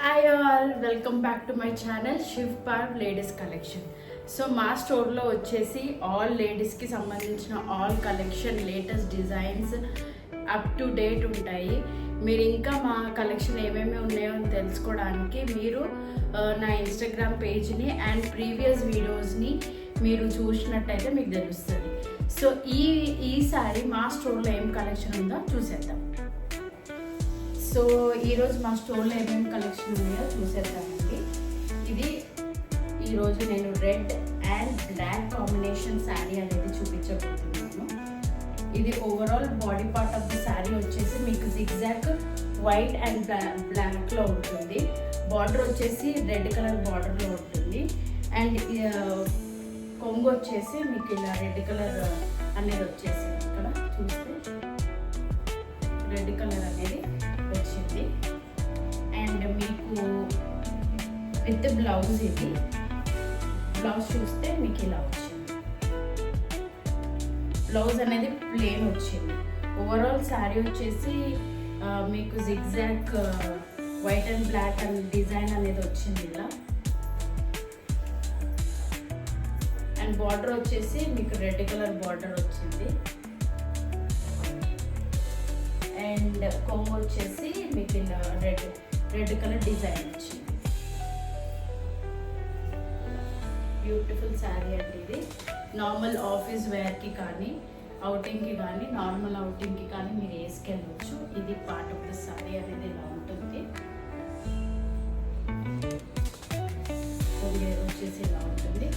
Hi all welcome back to my channel Shiv పార్ ladies collection so మా స్టోర్లో వచ్చేసి ఆల్ లేడీస్కి సంబంధించిన all collection latest designs up to date ఉంటాయి. మీరు ఇంకా మా కలెక్షన్ ఏమేమి ఉన్నాయో అని తెలుసుకోవడానికి మీరు నా ఇన్స్టాగ్రామ్ పేజ్ని అండ్ ప్రీవియస్ వీడియోస్ని మీరు చూసినట్టయితే మీకు తెలుస్తుంది. సో ఈ ఈసారి మా స్టోర్లో ఏం కలెక్షన్ ఉందో చూసేద్దాం. సో ఈరోజు మా స్టోర్లో ఏమేమి కలెక్షన్ ఉన్నాయో చూసేద్దామండి. ఇది ఈరోజు నేను red and black combination sari అనేది చూపించబోతున్నాను. ఇది overall body part of the sari వచ్చేసి మీకు జిగ్జాక్ వైట్ అండ్ బ్లాక్లో ఉంటుంది. బార్డర్ వచ్చేసి రెడ్ కలర్ బార్డర్లో ఉంటుంది. అండ్ uh, కొంగు వచ్చేసి మీకు ఇలా రెడ్ కలర్ అనేది వచ్చేసి ఇక్కడ చూస్తే రెడ్ కలర్ అనేది వచ్చింది అండ్ మీకు విత్ బ్లౌజ్ ఇది. బ్లౌజ్ చూస్తే మీకు ఇలా వచ్చింది. బ్లౌజ్ అనేది ప్లేన్ వచ్చింది. ఓవరాల్ శారీ వచ్చేసి మీకు zigzag white and black and design అనేది వచ్చింది ఇలా. అండ్ బార్డర్ వచ్చేసి మీకు రెడ్ కలర్ బార్డర్ వచ్చింది. అండ్ కొంగు వచ్చేసి మీకు ఇలా రెడ్ రెడ్ కలర్ డిజైన్ వచ్చింది. బ్యూటిఫుల్ శారీ అండి ఇది. నార్మల్ ఆఫీస్ వేర్కి కానీ అవుటింగ్కి కానీ నార్మల్ అవుటింగ్కి కానీ మీరు వేసుకెళ్ళవచ్చు ఇది పార్ట్ ఆఫ్ ద శారీ అనేది ఇలా ఉంటుంది? కొంగు వచ్చేసి ఇలా ఉంటుంది?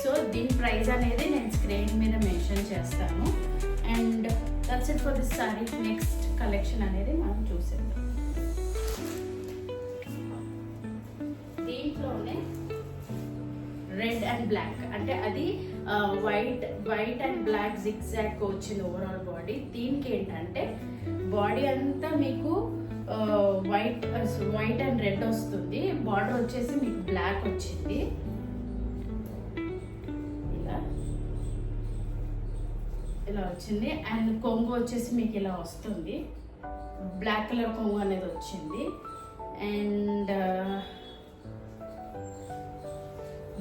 సో దీని ప్రైస్ అనేది నేను స్క్రీన్ మీద మెన్షన్ చేస్తాను. And that's it for this sari next collection అనేది మనం చూసేద్దాం. అండ్ బ్లాక్ అంటే అది white white and black zigzag వచ్చింది ఓవరాల్ బాడీ దీనికి ఏంటంటే బాడీ అంతా మీకు వైట్ వైట్ అండ్ రెడ్ వస్తుంది. బార్డర్ వచ్చేసి మీకు బ్లాక్ వచ్చింది. ఇలా. ఇలా వచ్చింది. అండ్ కొంగు వచ్చేసి మీకు ఇలా వస్తుంది. బ్లాక్ కలర్ కొంగు అనేది వచ్చింది. అండ్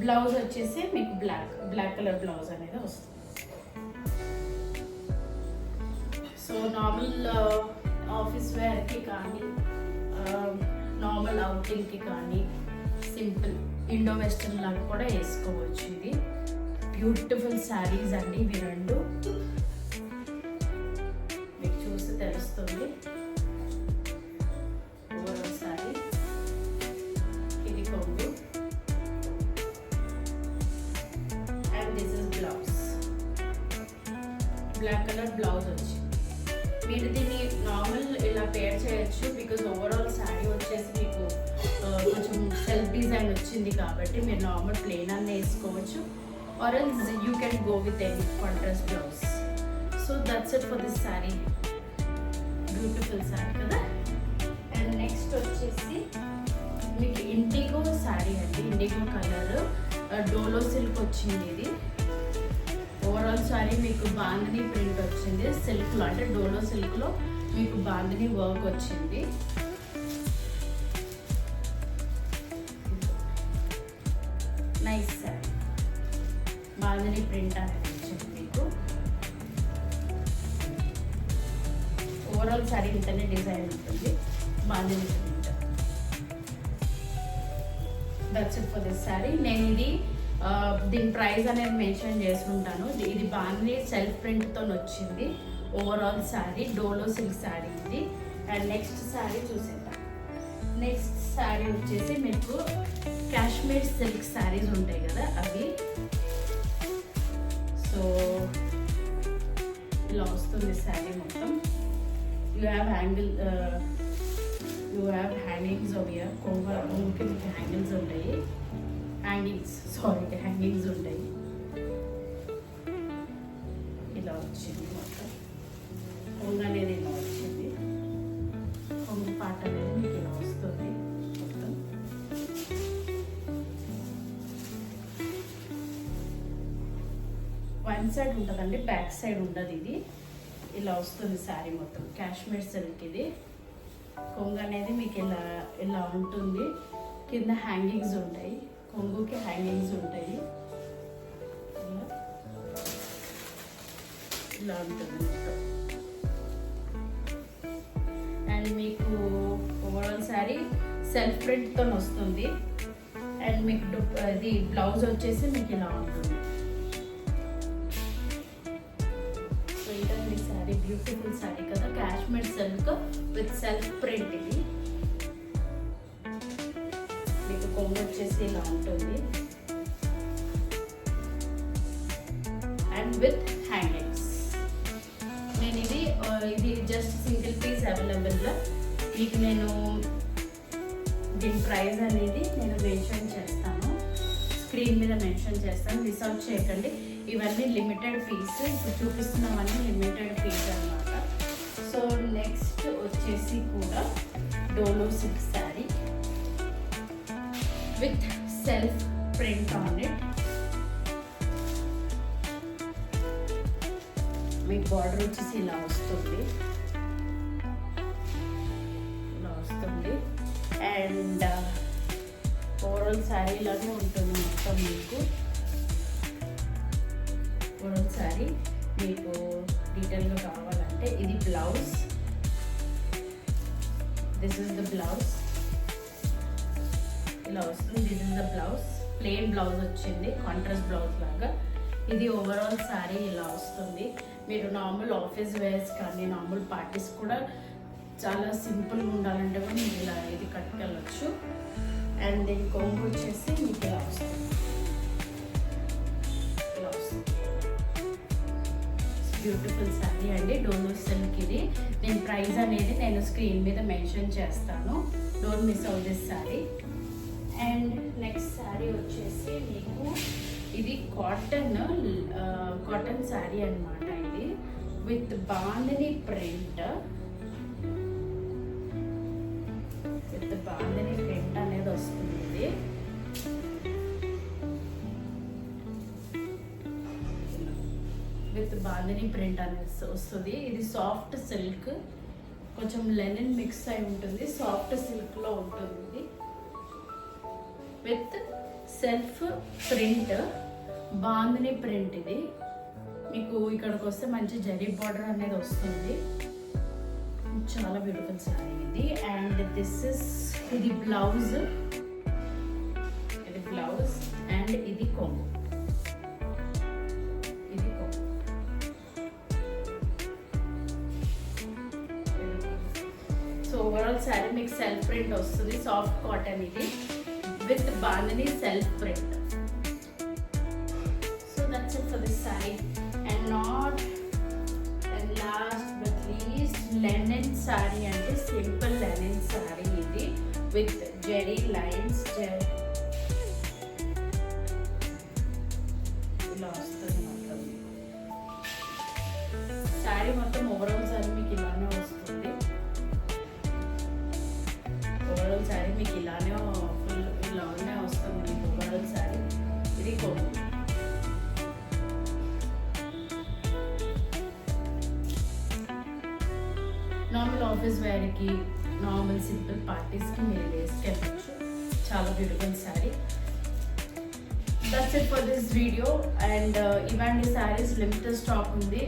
బ్లౌజ్ వచ్చేసి మీకు బ్లాక్ బ్లాక్ కలర్ బ్లౌజ్ అనేది వస్తుంది. సో నార్మల్ ఆఫీస్ వేర్కి కానీ నార్మల్ అవుటింగ్కి కానీ సింపుల్ ఇండో వెస్టర్న్ లాగా కూడా వేసుకోవచ్చు ఇది. బ్యూటిఫుల్ శారీస్ అండి ఇవి రెండు. మీకు చూస్తే తెలుస్తుంది. బ్లాక్ కలర్ బ్లౌజ్ వచ్చింది మీరు దీన్ని నార్మల్ ఇలా పేర్ చేయొచ్చు బికాజ్ ఓవరాల్ శారీ వచ్చేసి మీకు కొంచెం సెల్ఫ్ డిజైన్ వచ్చింది కాబట్టి మీరు నార్మల్ ప్లెయిన్ అన్న వేసుకోవచ్చు. Or else you can go with any contrast blouse so that's it for this sari beautiful sari కదా? అండ్ నెక్స్ట్ వచ్చేసి మీకు ఇండిగో శారీ అండి. ఇండిగో కలర్ డోలో సిల్క్ వచ్చింది ఇది. ఓవరాల్ శారీ మీకు బాందిని ప్రింట్ వచ్చింది. సిల్క్లో అంటే డోలో సిల్క్లో మీకు బాందిని వర్క్ వచ్చింది. నైస్ సారీ బాందిని ప్రింట్ అనేది వచ్చింది మీకు. ఓవరాల్ శారీ ఇంతనే డిజైన్ ఉంటుంది. Bandhani print that's it for this sari నేను ఇది Uh, దీని ప్రైస్ అనేది మెన్షన్ చేసుకుంటాను. ఇది- బాగానే సెల్ఫ్ ప్రింట్తో వచ్చింది. ఓవరాల్ శారీ డోలో సిల్క్ శారీ ఇది. అండ్ నెక్స్ట్ శారీ చూసేద్దాం. నెక్స్ట్ శారీ వచ్చేసి మీకు కాశ్మీర్ సిల్క్ శారీస్ ఉంటాయి కదా అవి. సో ఇలా వస్తుంది శారీ మొత్తం. You have హ్యాంగిల్ you have hangings over ear కొంగ మీకు హ్యాంగిల్స్ ఉంటాయి. హ్యాంగింగ్స్ సారీ హ్యాంగింగ్స్ ఉంటాయి. ఇలా వచ్చింది మొత్తం. అనేది ఇలా వచ్చింది. కొంగ పాట అనేది మీకు ఇలా వస్తుంది మొత్తం. వన్ సైడ్ ఉంటుందండి బ్యాక్ సైడ్ ఉండదు ఇది. ఇలా వస్తుంది శారీ మొత్తం. కాశ్మీర్ సిల్క్ ఇది. కొంగ అనేది మీకు ఇలా ఇలా ఉంటుంది. కింద హ్యాంగింగ్స్ ఉంటాయి. కొంగుకి హ్యాంగింగ్స్ ఉంటాయి. ఇలా ఉంటుంది మొత్తం. అండ్ మీకు ఓవరాల్ శారీ సెల్ఫ్ ప్రింట్తో వస్తుంది. అండ్ మీకు ఇది బ్లౌజ్ వచ్చేసి మీకు ఇలా ఉంటుంది. సో ఇదండి శారీ బ్యూటిఫుల్ శారీ కదా. Kashmir self with self print ఇది. కొంగు వచ్చేసి ఇలా ఉంటుంది. అండ్ విత్ హ్యాంగింగ్స్ నేను ఇది ఇది జస్ట్ సింగిల్ పీస్ అవైలబుల్లో మీకు నేను దీని ప్రైస్ అనేది నేను మెన్షన్ చేస్తాను. స్క్రీన్ మీద మెన్షన్ చేస్తాను. మిస్ అవుట్ చేయకండి. ఇవన్నీ లిమిటెడ్ పీస్ ఇప్పుడు చూపిస్తున్నవన్నీ లిమిటెడ్ పీస్ అన్నమాట. సో నెక్స్ట్ వచ్చేసి కూడా Dolo silk sari with self print on it. మీకు బార్డర్ వచ్చేసి ఇలా వస్తుంది. ఇలా వస్తుంది. అండ్ ఓవరాల్ శారీ లాగే ఉంటుంది మొత్తం మీకు. ఓవరాల్ శారీ మీకు డీటెయిల్గా కావాలంటే ఇది blouse this is the blouse ఇలా వస్తుంది this is the blouse plain blouse వచ్చింది. కాంట్రాస్ట్ బ్లౌజ్ లాగా. ఇది ఓవరాల్ శారీ ఇలా వస్తుంది. మీరు నార్మల్ ఆఫీస్ వేర్స్ కానీ నార్మల్ పార్టీస్ కూడా చాలా సింపుల్గా ఉండాలంటే కూడా మీరు ఇలా ఇది కట్టుకెళ్ళచ్చు. అండ్ దీని కొంగు వచ్చేసి మీకు ఇలా వస్తుంది. ఇలా వస్తుంది. బ్యూటిఫుల్ శారీ అండి. డోనో సిల్క్ ఇది. నేను ప్రైస్ అనేది నేను స్క్రీన్ మీద మెన్షన్ చేస్తాను. Don't miss out this sari and next sari వచ్చేసి మీకు ఇది కాటన్ కాటన్ శారీ అన్నమాట ఇది. With bandhani print. With bandhani print అనేది వస్తుంది. ఇది విత్ బాందని ప్రింట్ అనేది వస్తుంది. ఇది సాఫ్ట్ సిల్క్ కొంచెం లెనిన్ మిక్స్ అయి ఉంటుంది. సాఫ్ట్ సిల్క్లో ఉంటుంది. ఇది with self print bandhani print ఇది. మీకు ఇక్కడికి వస్తే మంచి జరీ బార్డర్ అనేది వస్తుంది. చాలా బ్యూటిఫుల్ సారీ ఇది. అండ్ దిస్ ఇస్ ఇది బ్లౌజ్ ఇది బ్లౌజ్ అండ్ ఇది కొంగు. ఇది కొంగు. సో ఓవరాల్ శారీ మీకు సెల్ఫ్ ప్రింట్ వస్తుంది. సాఫ్ట్ కాటన్ ఇది. With bandhani self print. So that's it for this side. And not and last but least linen sari అంటే సింపుల్ లెనిన్ సారీ ఇది with జెరీ లైన్స్ ఇలా వస్తుంది మొత్తం శారీ మొత్తం ఓవరాల్ శారీ మీకు ఇలానే వస్తుంది ఓవరాల్ శారీ మీకు ఇలా నార్మల్ ఆఫీస్ వేర్కి నార్మల్ సింపుల్ పార్టీస్కి మీరు వేసుకెళ్ళచ్చు చాలా beautiful sari that's it for this video and ఇవన్నీ శారీస్ లిమిటెడ్ స్టాక్ ఉంది.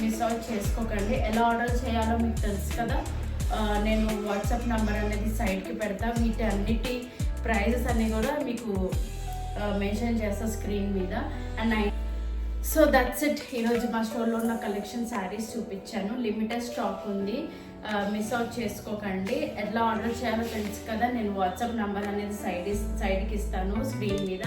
మిస్ అవుట్ చేసుకోకండి. ఎలా ఆర్డర్ చేయాలో మీకు తెలుసు కదా. Uh, నేను వాట్సాప్ నెంబర్ అనేది సైడ్కి పెడతా. వీటి అన్నిటి ప్రైజెస్ అన్నీ కూడా మీకు uh, మెన్షన్ చేస్తా స్క్రీన్ మీద. And I so that's it ఈరోజు మా స్టోర్లో ఉన్న కలెక్షన్ శారీస్ చూపించాను. లిమిటెడ్ స్టాక్ ఉంది. మిస్ అవుట్ చేసుకోకండి. ఎట్లా ఆర్డర్ చేయాలో తెలుసు కదా. నేను వాట్సాప్ నెంబర్ అనేది సైడ్ సైడ్కి ఇస్తాను స్క్రీన్ మీద.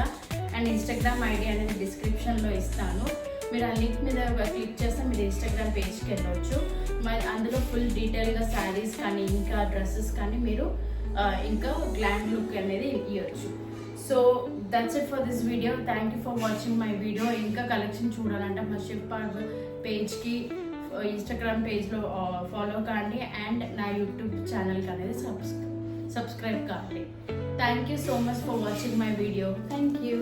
అండ్ ఇన్స్టాగ్రామ్ ఐడి అనేది డిస్క్రిప్షన్లో ఇస్తాను. మీరు ఆ లింక్ మీద క్లిక్ చేస్తే మీరు ఇన్స్టాగ్రామ్ పేజ్కి వెళ్ళవచ్చు మరి అందులో ఫుల్ డీటెయిల్గా శారీస్ కానీ ఇంకా డ్రెస్సెస్ కానీ మీరు ఇంకా గ్లాండ్ లుక్ అనేది ఇవ్వచ్చు so that's it for this video thank you for watching my video ఇంకా కలెక్షన్ చూడాలంటే మా షిప్ పార్క్ పేజ్కి ఇన్స్టాగ్రామ్ పేజ్లో ఫాలో కాండి. అండ్ నా యూట్యూబ్ ఛానల్కి అనేది సబ్స్క్రైబ్ సబ్స్క్రైబ్ కాండి. Thank you so much for watching my video thank you